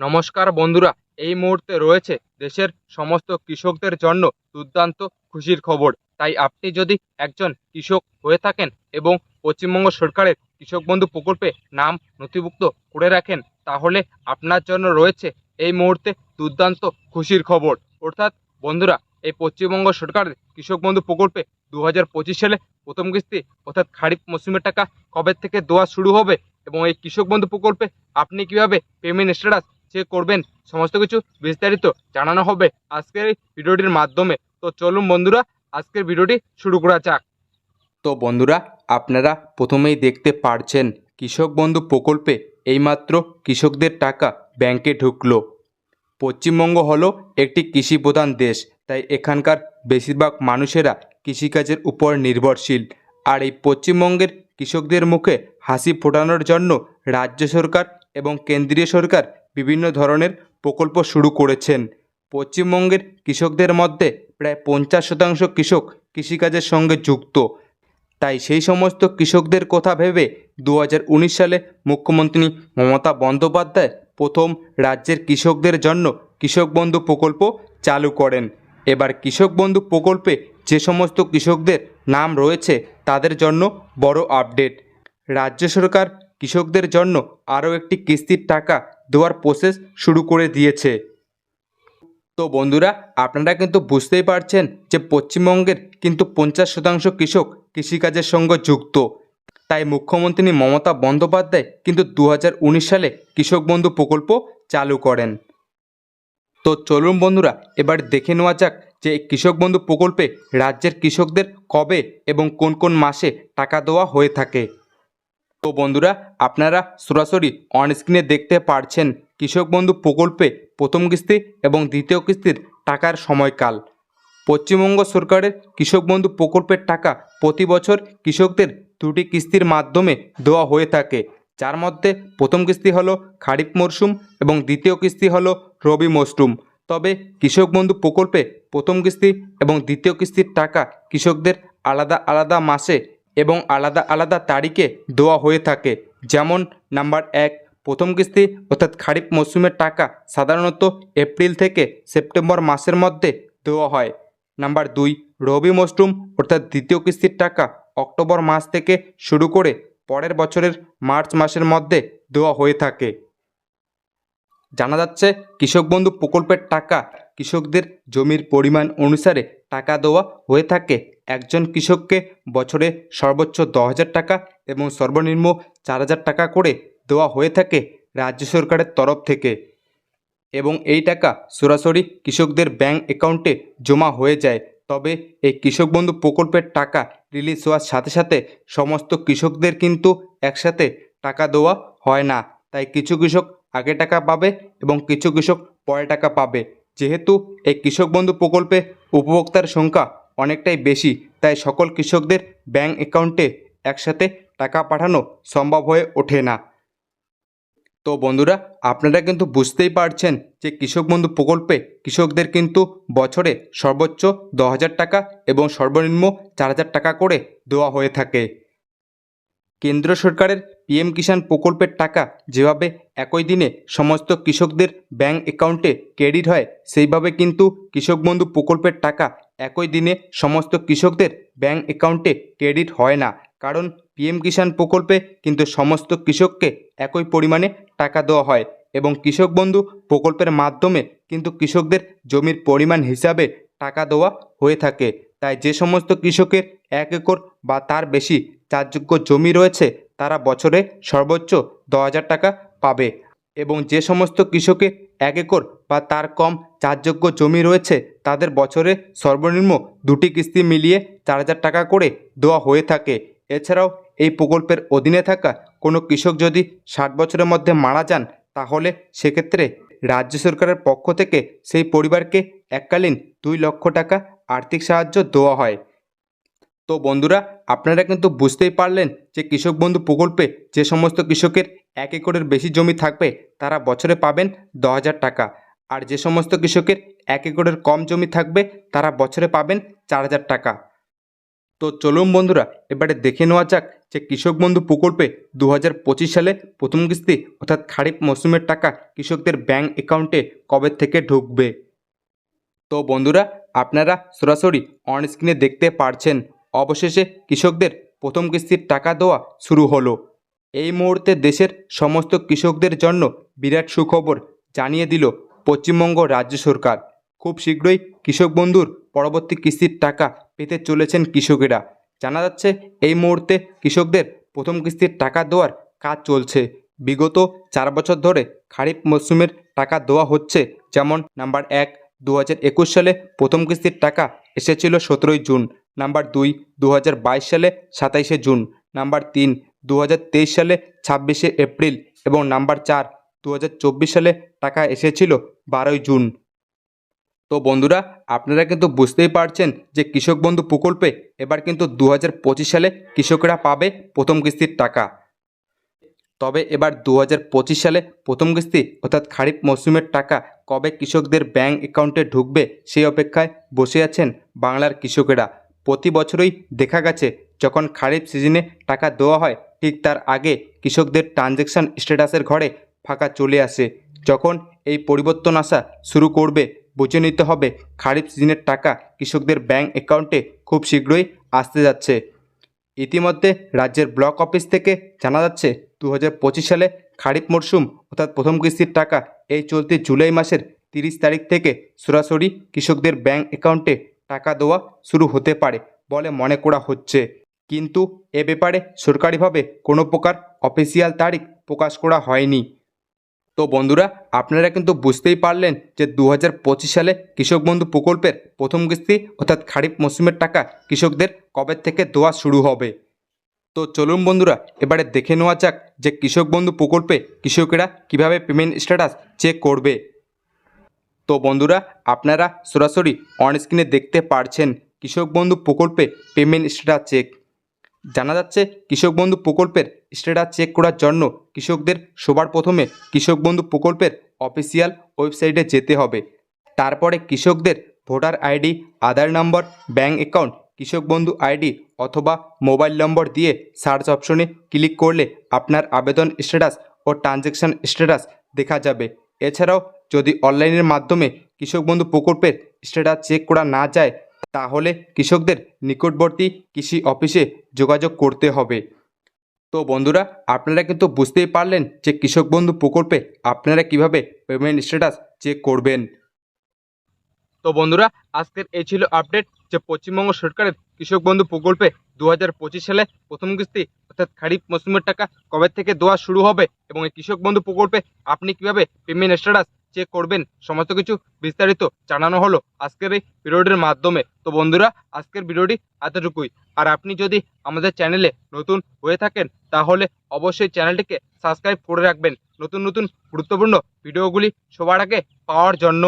নমস্কার বন্ধুরা, এই মুহূর্তে রয়েছে দেশের সমস্ত কৃষকদের জন্য দুর্দান্ত খুশির খবর। তাই আপনি যদি একজন কৃষক হয়ে থাকেন এবং পশ্চিমবঙ্গ সরকারের কৃষক বন্ধু প্রকল্পে নাম নথিভুক্ত করে রাখেন, তাহলে আপনার জন্য রয়েছে এই মুহূর্তে দুর্দান্ত খুশির খবর। অর্থাৎ বন্ধুরা, এই পশ্চিমবঙ্গ সরকারের কৃষক বন্ধু প্রকল্পে দু পঁচিশ সালে প্রথম কিস্তি, অর্থাৎ খারিফ মৌসুমের টাকা কবে থেকে দেওয়া শুরু হবে এবং এই কৃষক বন্ধু প্রকল্পে আপনি কীভাবে পেমেন্ট স্ট্যাটাস চেক করবেন। সমস্ত কিছু বিস্তারিত জানানো হবে আজকের এই ভিডিওটির মাধ্যমে। তো চলুন বন্ধুরা, আজকের ভিডিওটি শুরু করা যাক। তো বন্ধুরা, আপনারা প্রথমেই দেখতে পারছেন কৃষক বন্ধু প্রকল্পে এইমাত্র কৃষকদের টাকা ব্যাংকে ঢুকলো। পশ্চিমবঙ্গ হলো একটি কৃষি প্রধান দেশ, তাই এখানকার বেশিরভাগ মানুষেরা কৃষিকাজের উপর নির্ভরশীল। আর এই পশ্চিমবঙ্গের কৃষকদের মুখে হাসি ফোটানোর জন্য রাজ্য সরকার এবং কেন্দ্রীয় সরকার বিভিন্ন ধরনের প্রকল্প শুরু করেছেন। পশ্চিমবঙ্গের কৃষকদের মধ্যে প্রায় পঞ্চাশ শতাংশ কৃষক কৃষিকাজের সঙ্গে যুক্ত। তাই সেই সমস্ত কৃষকদের কথা ভেবে দু হাজার উনিশ সালে মুখ্যমন্ত্রী মমতা বন্দ্যোপাধ্যায় প্রথম রাজ্যের কৃষকদের জন্য কৃষক বন্ধু প্রকল্প চালু করেন। এবার কৃষক বন্ধু প্রকল্পে যে সমস্ত কৃষকদের নাম রয়েছে তাদের জন্য বড় আপডেট। রাজ্য সরকার কৃষকদের জন্য আরও একটি কিস্তির টাকা দেওয়ার প্রসেস শুরু করে দিয়েছে। তো বন্ধুরা, আপনারা কিন্তু বুঝতেই পারছেন যে পশ্চিমবঙ্গের কিন্তু পঞ্চাশ শতাংশ কৃষক কৃষিকাজের সঙ্গে যুক্ত। তাই মুখ্যমন্ত্রী মমতা বন্দ্যোপাধ্যায় কিন্তু দু হাজার উনিশ সালে কৃষক বন্ধু প্রকল্প চালু করেন। তো চলুন বন্ধুরা, এবার দেখে নেওয়া যাক যে কৃষক বন্ধু প্রকল্পে রাজ্যের কৃষকদের কবে এবং কোন কোন মাসে টাকা দেওয়া হয়ে থাকে। তো বন্ধুরা, আপনারা সরাসরি অন স্ক্রিনে দেখতে পারছেন কৃষক বন্ধু প্রকল্পে প্রথম কিস্তি এবং দ্বিতীয় কিস্তির টাকার সময়কাল। পশ্চিমবঙ্গ সরকারের কৃষক বন্ধু প্রকল্পের টাকা প্রতি বছর কৃষকদের দুটি কিস্তির মাধ্যমে দেওয়া হয়ে থাকে। যার মধ্যে প্রথম কিস্তি হলো খারিফ মরশুম এবং দ্বিতীয় কিস্তি হলো রবি মরশুম তবে কৃষক বন্ধু প্রকল্পে প্রথম কিস্তি এবং দ্বিতীয় কিস্তির টাকা কৃষকদের আলাদা আলাদা মাসে এবং আলাদা আলাদা তারিখে দেওয়া হয়ে থাকে। যেমন নাম্বার এক, প্রথম কিস্তি, অর্থাৎ খারিফ মরশুমের টাকা সাধারণত এপ্রিল থেকে সেপ্টেম্বর মাসের মধ্যে দেওয়া হয়। নাম্বার দুই, রবি মরশুম অর্থাৎ দ্বিতীয় কিস্তির টাকা অক্টোবর মাস থেকে শুরু করে পরের বছরের মার্চ মাসের মধ্যে দেওয়া হয়ে থাকে। জানা যাচ্ছে, কৃষক বন্ধু প্রকল্পের টাকা কৃষকদের জমির পরিমাণ অনুসারে টাকা দেওয়া হয়ে থাকে। একজন কৃষককে বছরে সর্বোচ্চ দশ হাজার টাকা এবং সর্বনিম্ন চার হাজার টাকা করে দেওয়া হয়ে থাকে রাজ্য সরকারের তরফ থেকে এবং এই টাকা সরাসরি কৃষকদের ব্যাংক অ্যাকাউন্টে জমা হয়ে যায়। তবে এই কৃষক বন্ধু প্রকল্পের টাকা রিলিজ হওয়ার সাথে সাথে সমস্ত কৃষকদের কিন্তু একসাথে টাকা দেওয়া হয় না। তাই কিছু কৃষক আগে টাকা পাবে এবং কিছু কৃষক পরে টাকা পাবে। যেহেতু এই কৃষক বন্ধু প্রকল্পে উপভোক্তার সংখ্যা অনেকটাই বেশি, তাই সকল কৃষকদের ব্যাংক অ্যাকাউন্টে একসাথে টাকা পাঠানো সম্ভব হয়ে ওঠে না। তো বন্ধুরা, আপনারা কিন্তু বুঝতেই পারছেন যে কৃষক বন্ধু প্রকল্পে কৃষকদের কিন্তু বছরে সর্বোচ্চ দশ হাজার টাকা এবং সর্বনিম্ন চার হাজার টাকা করে দেওয়া হয়ে থাকে। কেন্দ্র সরকারের পিএম কিষাণ প্রকল্পের টাকা যেভাবে একই দিনে সমস্ত কৃষকদের ব্যাংক অ্যাকাউন্টে ক্রেডিট হয়, সেইভাবে কিন্তু কৃষক বন্ধু প্রকল্পের টাকা একই দিনে সমস্ত কৃষকদের ব্যাংক অ্যাকাউন্টে ক্রেডিট হয় না। কারণ পিএম কিষাণ প্রকল্পে কিন্তু সমস্ত কৃষককে একই পরিমাণে টাকা দেওয়া হয় এবং কৃষক বন্ধু প্রকল্পের মাধ্যমে কিন্তু কৃষকদের জমির পরিমাণ হিসাবে টাকা দেওয়া হয়ে থাকে। তাই যে সমস্ত কৃষকের এক একর বা তার বেশি চাষযোগ্য জমি রয়েছে, তারা বছরে সর্বোচ্চ দশ হাজার টাকা পাবে। এবং যে সমস্ত কৃষকের এক একর বা তার কম চাষযোগ্য জমি রয়েছে, তাদের বছরে সর্বনিম্ন দুটি কিস্তি মিলিয়ে চার হাজার টাকা করে দেওয়া হয়ে থাকে। এছাড়াও এই প্রকল্পের অধীনে থাকা কোনো কৃষক যদি ষাট বছরের মধ্যে মারা যান, তাহলে সেক্ষেত্রে রাজ্য সরকারের পক্ষ থেকে সেই পরিবারকে এককালীন দুই লক্ষ টাকা আর্থিক সাহায্য দেওয়া হয়। তো বন্ধুরা, আপনারা কিন্তু বুঝতেই পারলেন যে কৃষক বন্ধু প্রকল্পে যে সমস্ত কৃষকের এক একরের বেশি জমি থাকবে, তারা বছরে পাবেন দশ হাজার টাকা। আর যে সমস্ত কৃষকের এক একরের কম জমি থাকবে, তারা বছরে পাবেন চার হাজার টাকা। তো চলুন বন্ধুরা, এবারে দেখে নেওয়া যাক যে কৃষক বন্ধু প্রকল্পে দু হাজার পঁচিশ সালে প্রথম কিস্তি, অর্থাৎ খারিফ মৌসুমের টাকা কৃষকদের ব্যাংক অ্যাকাউন্টে কবে থেকে ঢুকবে? তো বন্ধুরা, আপনারা সরাসরি অন স্ক্রিনে দেখতে পারছেন অবশেষে কৃষকদের প্রথম কিস্তির টাকা দেওয়া শুরু হলো। এই মুহূর্তে দেশের সমস্ত কৃষকদের জন্য বিরাট সুখবর জানিয়ে দিল পশ্চিমবঙ্গ রাজ্য সরকার। খুব শীঘ্রই কৃষক বন্ধুর পরবর্তী কিস্তির টাকা পেতে চলেছেন কৃষকেরা। জানা যাচ্ছে, এই মুহূর্তে কৃষকদের প্রথম কিস্তির টাকা দেওয়ার কাজ চলছে। বিগত চার বছর ধরে খারিফ মরশুমের টাকা দেওয়া হচ্ছে, যেমন নাম্বার এক দু সালে প্রথম কিস্তির টাকা এসেছিল সতেরোই জুন। নাম্বার দুই দু সালে সাতাইশে জুন, নাম্বার তিন দু সালে ছাব্বিশে এপ্রিল এবং নাম্বার চার দু সালে টাকা এসেছিল বারোই জুন। তো বন্ধুরা, আপনারা কিন্তু বুঝতেই পারছেন যে কৃষক বন্ধু প্রকল্পে এবার কিন্তু দু হাজার পঁচিশ সালে কৃষকরা পাবে প্রথম কিস্তির টাকা। তবে এবার দু হাজার পঁচিশ সালে প্রথম কিস্তি অর্থাৎ খারিফ মৌসুমের টাকা কবে কৃষকদের ব্যাংক অ্যাকাউন্টে ঢুকবে সেই অপেক্ষায় বসে আছেন বাংলার কৃষকেরা। প্রতি বছরই দেখা গেছে, যখন খারিফ সিজনে টাকা দেওয়া হয়, ঠিক তার আগে কৃষকদের ট্রানজ্যাকশান স্ট্যাটাসের ঘরে ফাঁকা চলে আসে। যখন এই পরিবর্তন আসা শুরু করবে, বুঝে নিতে হবে খারিফ সিজনের টাকা কৃষকদের ব্যাংক অ্যাকাউন্টে খুব শীঘ্রই আসতে যাচ্ছে। ইতিমধ্যে রাজ্যের ব্লক অফিস থেকে জানা যাচ্ছে দু হাজার পঁচিশ সালে খারিফ মরশুম, অর্থাৎ প্রথম কিস্তির টাকা, এই চলতি জুলাই মাসের তিরিশ তারিখ থেকে সরাসরি কৃষকদের ব্যাংক অ্যাকাউন্টে টাকা দেওয়া শুরু হতে পারে বলে মনে করা হচ্ছে। কিন্তু এ ব্যাপারে সরকারিভাবে কোনো প্রকার অফিসিয়াল তারিখ প্রকাশ করা হয়নি। তো বন্ধুরা, আপনারা কিন্তু বুঝতেই পারলেন যে দু হাজার পঁচিশ সালে কৃষক বন্ধু প্রকল্পের প্রথম কিস্তি অর্থাৎ খারিফ মৌসুমের টাকা কৃষকদের কবে থেকে দেওয়া শুরু হবে? তো চলুন বন্ধুরা, এবারে দেখে নেওয়া যাক যে কৃষক বন্ধু প্রকল্পে কৃষকেরা কীভাবে পেমেন্ট স্ট্যাটাস চেক করবে। তো বন্ধুরা, আপনারা সরাসরি অন স্ক্রিনে দেখতে পারছেন কৃষক বন্ধু প্রকল্পে পেমেন্ট স্ট্যাটাস চেক জানা যাচ্ছে কৃষক বন্ধু প্রকল্পের স্ট্যাটাস চেক করার জন্য কৃষকদের সবার প্রথমে কৃষক বন্ধু প্রকল্পের অফিসিয়াল ওয়েবসাইটে যেতে হবে। তারপরে কৃষকদের voter ID, Aadhaar number bank account Krishak Bandhu ID অথবা মোবাইল নম্বর দিয়ে সার্চ অপশনে ক্লিক করলে আপনার আবেদন স্ট্যাটাস ও ট্রানজ্যাকশান স্ট্যাটাস দেখা যাবে। এছাড়াও যদি অনলাইনের মাধ্যমে কৃষক বন্ধু প্রকল্পের স্ট্যাটাস চেক করা না যায়, তাহলে কৃষকদের নিকটবর্তী কৃষি অফিসে যোগাযোগ করতে হবে। তো বন্ধুরা, আপনারা কিন্তু বুঝতেই পারলেন যে কৃষক বন্ধু প্রকল্পে আপনারা কীভাবে পেমেন্ট স্ট্যাটাস চেক করবেন। তো বন্ধুরা, আজকের এই ছিল আপডেট যে পশ্চিমবঙ্গ সরকারের কৃষক বন্ধু প্রকল্পে দু হাজার পঁচিশ সালে প্রথম কিস্তি, অর্থাৎ খারিফ মৌসুমের টাকা কবে থেকে দেওয়া শুরু হবে এবং এই কৃষক বন্ধু প্রকল্পে আপনি কীভাবে পেমেন্ট স্ট্যাটাস চেক করবেন, সমস্ত কিছু বিস্তারিত জানানো হলো আজকের এই ভিডিওটির মাধ্যমে। তো বন্ধুরা, আজকের ভিডিওটি এতটুকুই। আর আপনি যদি আমাদের চ্যানেলে নতুন হয়ে থাকেন, তাহলে অবশ্যই চ্যানেলটিকে সাবস্ক্রাইব করে রাখবেন। নতুন নতুন গুরুত্বপূর্ণ ভিডিওগুলি সবার আগে পাওয়ার জন্য।